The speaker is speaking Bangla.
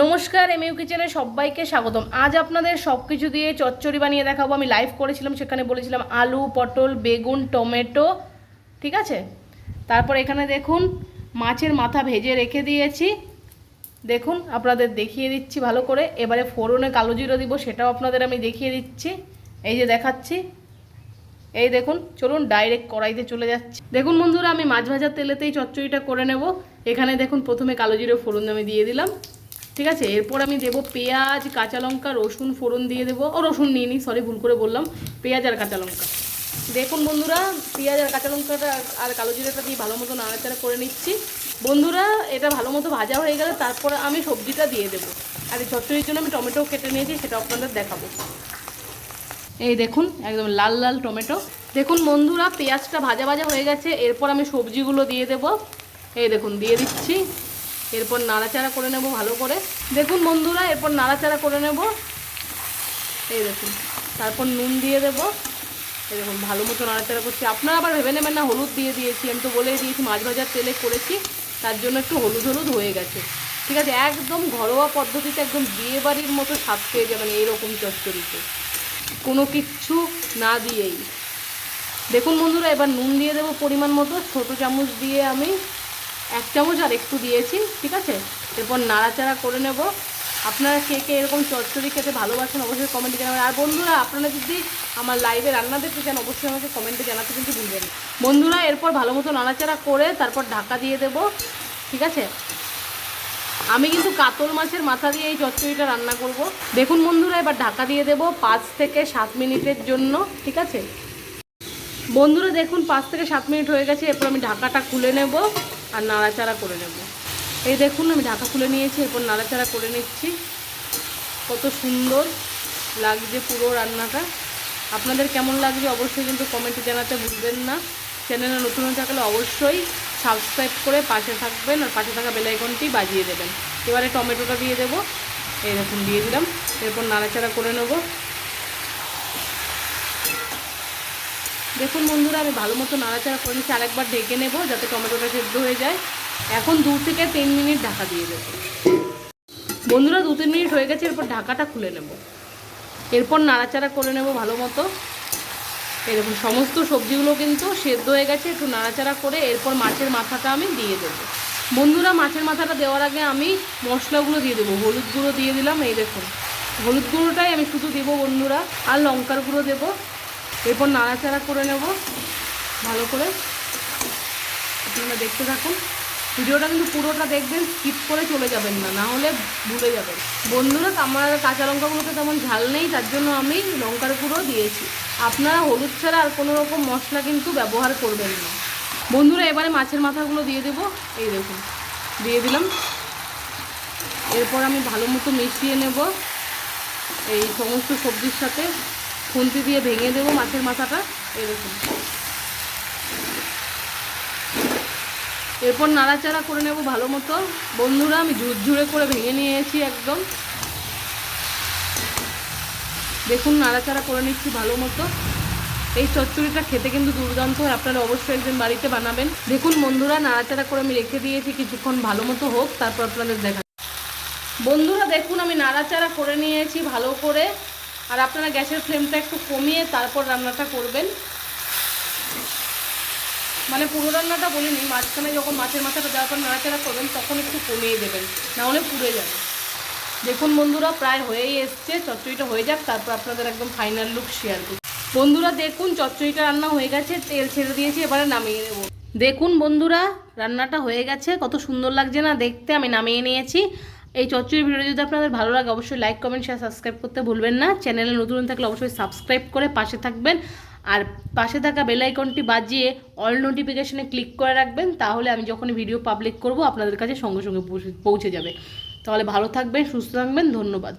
নমস্কার এমইউ কিচেনে সবাইকে স্বাগতম। আজ আপনাদের সব কিছু দিয়ে চচ্চড়ি বানিয়ে দেখাবো। আমি লাইভ করেছিলাম, সেখানে বলেছিলাম আলু, পটল, বেগুন, টমেটো, ঠিক আছে? তারপর এখানে দেখুন, মাছের মাথা ভেজে রেখে দিয়েছি। দেখুন, আপনাদের দেখিয়ে দিচ্ছি ভালো করে। এবারে ফোড়নে কালো জিরো দিব, সেটাও আপনাদের আমি দেখিয়ে দিচ্ছি। এই যে দেখাচ্ছি। এই দেখুন, চলুন ডাইরেক্ট কড়াইতে চলে যাচ্ছি। দেখুন বন্ধুরা, আমি মাছ ভাজার তেলেতেই চচ্চড়িটা করে নেব। এখানে দেখুন, প্রথমে কালো জিরো ফোড়ন আমি দিয়ে দিলাম। ঠিক আছে? এরপর আমি দেবো পেঁয়াজ, কাঁচা লঙ্কা, রসুন, ফোড়ন দিয়ে দেবো। ও, রসুন নিয়ে নিই সরি ভুল করে বললাম। পেঁয়াজ আর কাঁচা লঙ্কা। দেখুন বন্ধুরা, পেঁয়াজ আর কাঁচা লঙ্কাটা আর কালো জিরাটা দিয়ে ভালো মতো নাড়াচাড়া করে নিচ্ছি। বন্ধুরা, এটা ভালো মতো ভাজা হয়ে গেলে তারপর আমি সবজিটা দিয়ে দেবো। আর এই জন্য আমি টমেটো কেটে নিয়েছি, সেটা আপনাদের দেখাবো। এই দেখুন, একদম লাল লাল টমেটো। দেখুন বন্ধুরা, পেঁয়াজটা ভাজা ভাজা হয়ে গেছে। এরপর আমি সবজিগুলো দিয়ে দেব। এই দেখুন, দিয়ে দিচ্ছি। এরপর নাড়াচাড়া করে নেব ভালো করে। দেখুন বন্ধুরা, এরপর নাড়াচাড়া করে নেব। এই দেখুন, তারপর নুন দিয়ে দেব। দেখুন, ভালো মতো নাড়াচাড়া করছি। আপনারা আবার ভেবে নেবেন না, হলুদ দিয়ে দিয়েছি, আমি তো বলেই দিয়েছি, মাছ ভাজার তেলে করেছি, তার জন্য একটু হলুদ হলুদ হয়ে গেছে। ঠিক আছে, একদম ঘরোয়া পদ্ধতিতে একদম বিয়ে বাড়ির মতো স্বাদ পেয়ে যাবেন এইরকম চচ্চড়িতে। কোনো কিচ্ছু না দিয়েই। দেখুন বন্ধুরা, এবার নুন দিয়ে দেবো পরিমাণ মতো, ছোটো চামচ দিয়ে আমি এক চামচ আর একটু দিয়েছি, ঠিক আছে? এরপর নাড়াচাড়া করে নেব। আপনারা কে কে এরকম চচ্চড়ি খেতে ভালোবাসেন অবশ্যই কমেন্টে জানাবেন। আর বন্ধুরা, আপনারা যদি আমার লাইভে রান্না দেখতে চান, অবশ্যই আমাকে কমেন্টে জানাতে কিন্তু ভুলবেন বন্ধুরা, এরপর ভালো মতো নাড়াচাড়া করে তারপর ঢাকা দিয়ে দেব, ঠিক আছে? আমি কিন্তু কাতল মাছের মাথা দিয়ে এই চচ্চড়িটা রান্না করব। দেখুন বন্ধুরা, এবার ঢাকা দিয়ে দেব পাঁচ থেকে সাত মিনিটের জন্য, ঠিক আছে? বন্ধুরা, দেখুন পাঁচ থেকে সাত মিনিট হয়ে গেছে। এরপর আমি ঢাকাটা খুলে নেব। আর নাড়াচাড়া করে নেব। এই দেখুন, আমি ঢাকা খুলে নিয়েছি, এরপর নাড়াচাড়া করে নিচ্ছি। কত সুন্দর লাগছে পুরো রান্নাটা। আপনাদের কেমন লাগবে অবশ্যই কিন্তু কমেন্টে জানাতে ভুলবেন না। চ্যানেলে নতুন হয়ে থাকলে অবশ্যই সাবস্ক্রাইব করে পাশে থাকবেন আর পাশে থাকা বেলাইকনটি বাজিয়ে দেবেন। এবারে টমেটোটা দিয়ে দেবো। এই দেখুন, দিয়ে দিলাম। এরপর নাড়াচাড়া করে নেব। দেখুন বন্ধুরা, আমি ভালো মতো নাড়াচাড়া করে নিচ্ছি, আরেকবার ঢেকে নেব যাতে টমেটোটা সেদ্ধ হয়ে যায়। এখন দু থেকে তিন মিনিট ঢাকা দিয়ে দেবো। বন্ধুরা, দু তিন মিনিট হয়ে গেছে, এরপর ঢাকাটা খুলে নেব। এরপর নাড়াচাড়া করে নেব ভালো মতো। দেখুন, সমস্ত সবজিগুলো কিন্তু সেদ্ধ হয়ে গেছে, একটু নাড়াচাড়া করে এরপর মাছের মাথাটা আমি দিয়ে দেবো। বন্ধুরা, মাছের মাথাটা দেওয়ার আগে আমি মশলাগুলো দিয়ে দেবো, হলুদ গুঁড়ো দিয়ে দিলাম, এই দেখুন। হলুদ গুঁড়োটাই আমি শুধু দেবো বন্ধুরা, আর লঙ্কার গুঁড়ো দেবো। এরপর নাড়াচাড়া করে নেব। ভালো করে। আপনারা দেখতে থাকুন। ভিডিওটা কিন্তু পুরোটা দেখবেন স্কিপ করে চলে যাবেন না না হলে ভুলে যাবেন। বন্ধুরা আমার কাঁচা লঙ্কাগুলোতে তেমন ঝাল নেই, তার জন্য আমি লঙ্কার গুঁড়ো দিয়েছি। আপনারা হলুদ ছাড়া আর কোনো রকম মশলা কিন্তু ব্যবহার করবেন না। বন্ধুরা, এবারে মাছের মাথাগুলো দিয়ে দেবো। এই দেখুন, দিয়ে দিলাম। এরপর আমি ভালো মতো মিশিয়ে নেব এই সমস্ত সবজির সাথে। খুন্তি দিয়ে ভেঙে দেবো মাছের মাথাটা, এরকম। এরপর নাড়াচাড়া করে নেব ভালো মতো। বন্ধুরা, আমি ঝুরঝুরে করে ভেঙে নিয়েছি একদম। দেখুন, নাড়াচাড়া করে নিচ্ছি ভালো মতো। এই চচ্চড়িটা খেতে কিন্তু দুর্দান্ত হয়, আপনারা অবশ্যই একদিন বাড়িতে বানাবেন। দেখুন বন্ধুরা, নাড়াচাড়া করে আমি রেখে দিয়েছি, কিছুক্ষণ ভালো মতো হোক, তারপর আপনাদের দেখা বন্ধুরা, দেখুন, আমি নাড়াচাড়া করে নিয়েছি ভালো করে। আর আপনারা গ্যাসের ফ্লেমটা একটু কমিয়ে তারপর রান্নাটা করবেন। মানে পুরো রান্নাটা বলিনি, মাঝখানে যখন মাছের মাথাটা দেওয়ার পর নাড়াচাড়া করবেন, তখন একটু কমিয়ে দেবেন নাহলে পুড়ে যাবে। দেখুন বন্ধুরা, প্রায় হয়েই এসছে, চচ্চড়িটা হয়ে যাক, তারপর আপনাদের একদম ফাইনাল লুক শেয়ার করছি। বন্ধুরা, দেখুন চচ্চড়িটা রান্না হয়ে গেছে, তেল ছেড়ে দিয়েছি, এবারে নামিয়ে নেব। দেখুন বন্ধুরা, রান্নাটা হয়ে গেছে, কত সুন্দর লাগছে না দেখতে, আমি নামিয়ে নিয়েছি। এই চচ্চড়ি ভিডিও যদি আপনাদের ভালো লাগে, অবশ্যই লাইক কমেন্ট শেয়ার সাবস্ক্রাইব করতে ভুলবেন না। চ্যানেলে নতুন থাকলে অবশ্যই সাবস্ক্রাইব করে পাশে থাকবেন। আর পাশে থাকা বেল আইকনটি বাজিয়ে অল নোটিফিকেশনে ক্লিক করে রাখবেন, তাহলে আমি যখনই ভিডিও পাবলিক করব, আপনাদের কাছে সঙ্গে সঙ্গে পৌঁছে যাবে। তাহলে ভালো থাকবেন, সুস্থ থাকবেন, ধন্যবাদ।